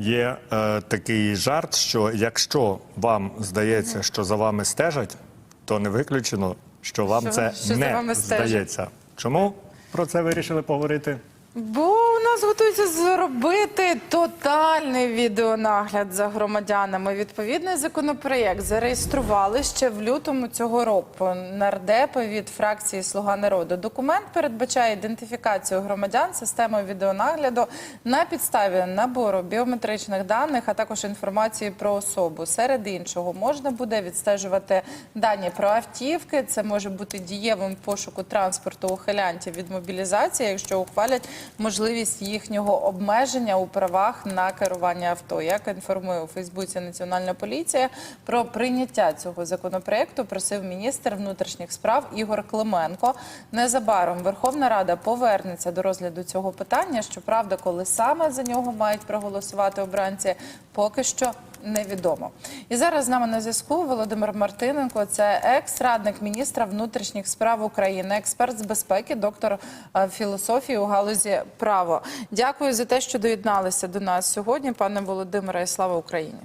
Є е, такий жарт, що якщо вам здається, що за вами стежать, то не виключено, що вам Що- це що не вами здається. Чому про це вирішили поговорити? Бо нас готується зробити тотальний відеонагляд за громадянами. Відповідний законопроєкт зареєстрували ще в лютому цього року. Нардепи від фракції Слуга народу. Документ передбачає ідентифікацію громадян системою відеонагляду на підставі набору біометричних даних, а також інформації про особу. Серед іншого можна буде відстежувати дані про автівки. Це може бути дієвим пошуку транспорту ухилянтів від мобілізації, якщо ухвалять можливість їхнього обмеження у правах на керування авто. Як інформує у Фейсбуці Національна поліція про прийняття цього законопроекту, просив міністр внутрішніх справ Ігор Клименко. Незабаром Верховна Рада повернеться до розгляду цього питання. Щоправда, коли саме за нього мають проголосувати обранці, поки що невідомо. І зараз з нами на зв'язку Володимир Мартиненко. Це екс-радник міністра внутрішніх справ України, експерт з безпеки, доктор е, філософії у галузі право. Дякую за те, що доєдналися до нас сьогодні, пане Володимире, і слава Україні.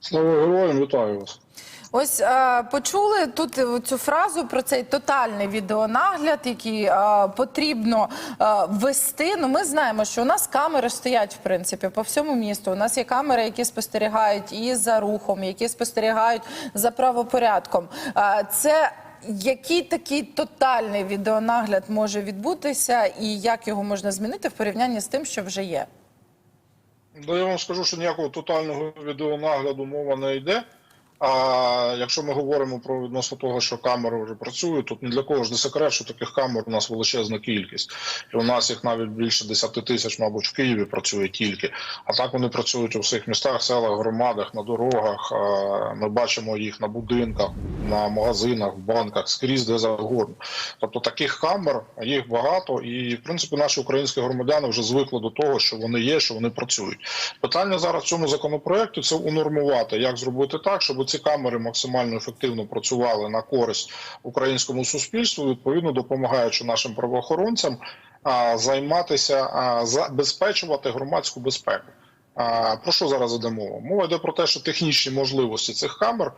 Слава героям, вітаю вас. Ось е, почули тут цю фразу про цей тотальний відеонагляд, який е, потрібно е, ввести. Ну, ми знаємо, що у нас камери стоять в принципі по всьому місту. У нас є камери, які спостерігають і за рухом, які спостерігають за правопорядком. Е, це який такий тотальний відеонагляд може відбутися, і як його можна змінити в порівнянні з тим, що вже є? Ну, я вам скажу, що ніякого тотального відеонагляду мова не йде. А якщо ми говоримо про відносно того, що камери вже працюють, тут ні для кого ж не секрет, що таких камер у нас величезна кількість, і у нас їх навіть більше 10 тисяч, мабуть, в Києві працює тільки. А так вони працюють у всіх містах, селах, громадах, на дорогах. Ми бачимо їх на будинках, на магазинах, в банках, скрізь де завгодно. Тобто таких камер їх багато, і в принципі наші українські громадяни вже звикли до того, що вони є, що вони працюють. Питання зараз в цьому законопроекті це унормувати, як зробити так, щоб ці камери максимально ефективно працювали на користь українському суспільству, відповідно допомагаючи нашим правоохоронцям займатися, забезпечувати громадську безпеку. Про що зараз йде мова? Мова йде про те, що технічні можливості цих камер.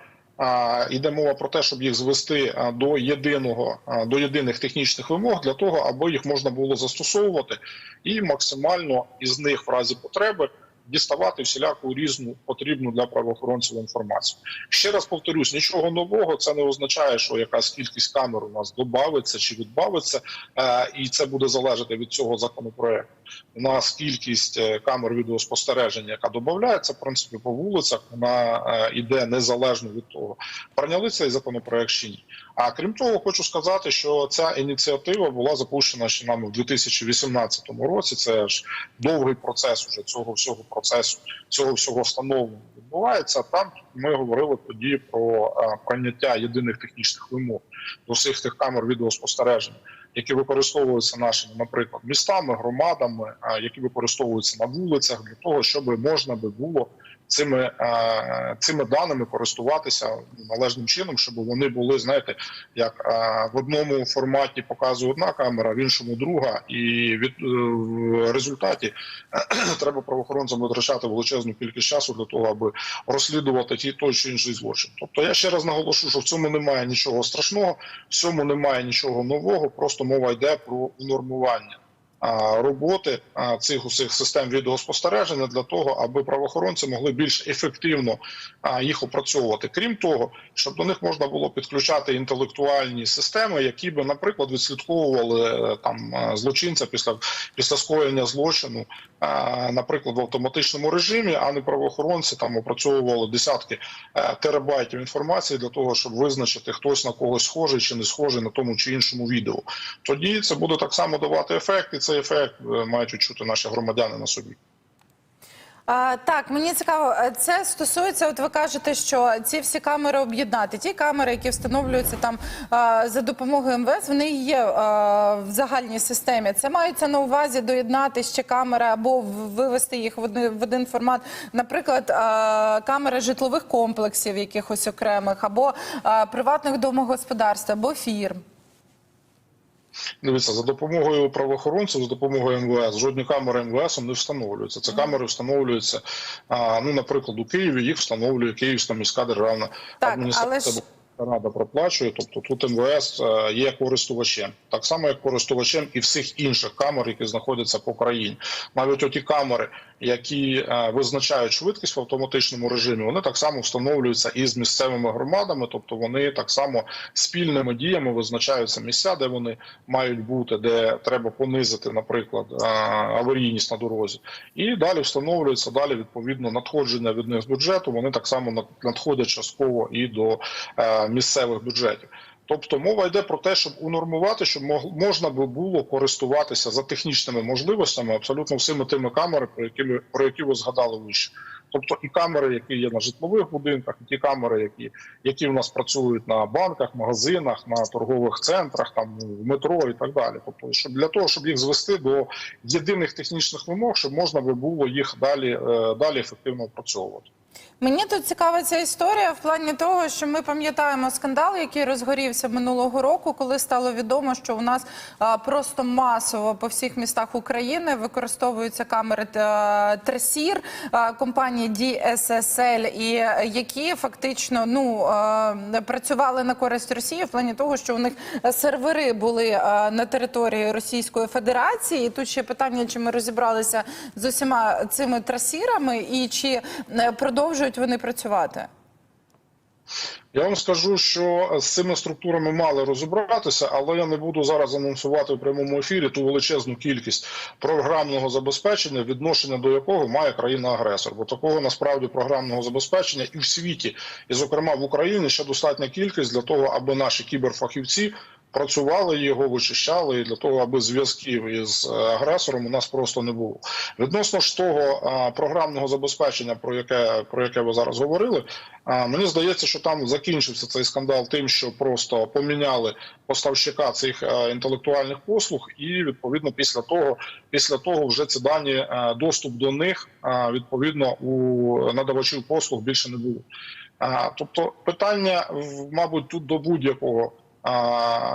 Йде мова про те, щоб їх звести до єдиного до єдиних технічних вимог для того, аби їх можна було застосовувати і максимально із них в разі потреби діставати всіляку різну потрібну для правоохоронців інформацію. Ще раз повторюсь, нічого нового це не означає, що якась кількість камер у нас додавиться чи відбавиться, е, і це буде залежати від цього законопроекту. У нас кількість е, камер відеоспостереження, яка додається, в принципі, по вулицях, вона е, іде незалежно від того, прийняли цей законопроект чи ні. А крім того, хочу сказати, що ця ініціатива була запущена ще нами в 2018 році. Це ж довгий процес уже цього всього процесу, цього всього встановлення відбувається. Там ми говорили тоді про е, прийняття єдиних технічних вимог до всіх тих камер відеоспостереження, які використовуються нашими, наприклад, містами, громадами, е, які використовуються на вулицях, для того, щоб можна би було цими, е, цими даними користуватися належним чином, щоб вони були, знаєте, як е, в одному форматі показує одна камера, в іншому друга, і від е, в результаті треба правоохоронцям витрачати величезну кількість часу для того, аби розслідувати ті той чи інший злочин. Тобто я ще раз наголошу, що в цьому немає нічого страшного, в цьому немає нічого нового, просто мова йде про нормування. Роботи цих усіх систем відеоспостереження для того, аби правоохоронці могли більш ефективно їх опрацьовувати. Крім того, щоб до них можна було підключати інтелектуальні системи, які би, наприклад, відслідковували е, там е, злочинця після після скоєння злочину, наприклад, в автоматичному режимі, а не правоохоронці там опрацьовували десятки е, терабайтів інформації для того, щоб визначити хтось на когось схожий чи не схожий на тому чи іншому відео. Тоді це буде так само давати ефект, і цей ефект е, мають відчути наші громадяни на собі. А, так, мені цікаво, е, це стосується, от ви кажете, що ці всі камери об'єднати. Ті камери, які встановлюються там а, за допомогою МВС, вони є а, в загальній системі. Це маються на увазі доєднати ще камери або вивести їх в один, в один формат. Наприклад, а, камери житлових комплексів, якихось окремих, або а, приватних домогосподарств, або фірм. Дивіться, за допомогою правоохоронців, за допомогою МВС, жодні камери МВС не встановлюються. Це камери встановлюються, а, ну, наприклад, у Києві їх встановлює Київська міська державна Так, адміністрація. але Рада проплачує, тобто тут МВС е, є користувачем, так само як користувачем і всіх інших камер, які знаходяться по країні. Навіть оті камери, які е, визначають швидкість в автоматичному режимі, вони так само встановлюються і з місцевими громадами, тобто вони так само спільними діями визначаються місця, де вони мають бути, де треба понизити, наприклад, е, аварійність на дорозі, і далі встановлюється далі відповідно надходження від них з бюджету. Вони так само над- надходять частково і до е, місцевих бюджетів. Тобто мова йде про те, щоб унормувати, щоб можна би було користуватися за технічними можливостями абсолютно всіми тими камерами, про які ви про які ви згадали вище. Тобто і камери, які є на житлових будинках, і ті камери, які, які в нас працюють на банках, магазинах, на торгових центрах, там в метро і так далі. Тобто, щоб для того, щоб їх звести до єдиних технічних вимог, щоб можна би було їх далі, е, далі ефективно опрацьовувати. Мені тут цікава ця історія в плані того, що ми пам'ятаємо скандал, який розгорівся минулого року, коли стало відомо, що у нас а, просто масово по всіх містах України використовуються камери е, Тресір а, компанії DSSL, і е, які фактично ну працювали на користь Росії в плані того, що у них сервери були на території Російської Федерації. І тут ще питання, чи ми розібралися з усіма цими трасірами, і чи е, продовжують вони працювати. Я вам скажу, що з цими структурами мали розібратися, але я не буду зараз анонсувати в прямому ефірі ту величезну кількість програмного забезпечення, відношення до якого має країна-агресор. Бо такого насправді програмного забезпечення і в світі, і зокрема в Україні ще достатня кількість для того, аби наші кіберфахівці. Працювали його, вичищали і для того, аби зв'язків із е, агресором у нас просто не було. Відносно ж того програмного забезпечення, про яке про яке ви зараз говорили, мені здається, що там закінчився цей скандал тим, що просто поміняли поставщика цих е, інтелектуальних послуг, і відповідно після того, після того вже ці дані е, доступ до них відповідно у надавачів послуг більше не було. Тобто питання, мабуть, тут до будь-якого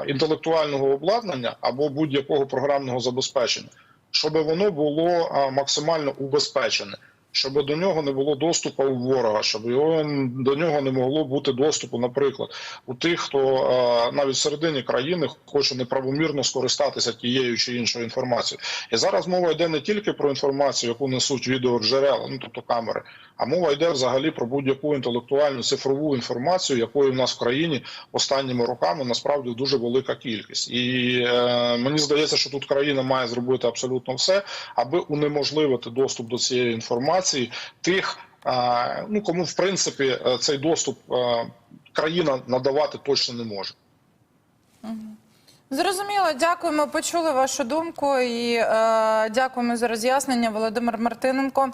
інтелектуального обладнання або будь-якого програмного забезпечення, щоб воно було максимально убезпечене, щоб до нього не було доступу у ворога, щоб його до нього не могло бути доступу, наприклад, у тих, хто а, навіть всередині країни хоче неправомірно скористатися тією чи іншою інформацією. І зараз мова йде не тільки про інформацію, яку несуть відеоджерела, ну тобто камери, а мова йде взагалі про будь-яку інтелектуальну цифрову інформацію, якої в нас в країні останніми роками насправді дуже велика кількість. І е, мені здається, що тут країна має зробити абсолютно все, аби унеможливити доступ до цієї інформації тих, е, ну кому в принципі е, цей доступ е, країна надавати точно не може. Зрозуміло, дякуємо. Почули вашу думку і е, дякуємо за роз'яснення. Володимир Мартиненко.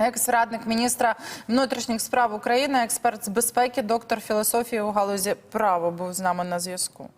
Екс-радник міністра внутрішніх справ України, експерт з безпеки, доктор філософії у галузі права, був з нами на зв'язку.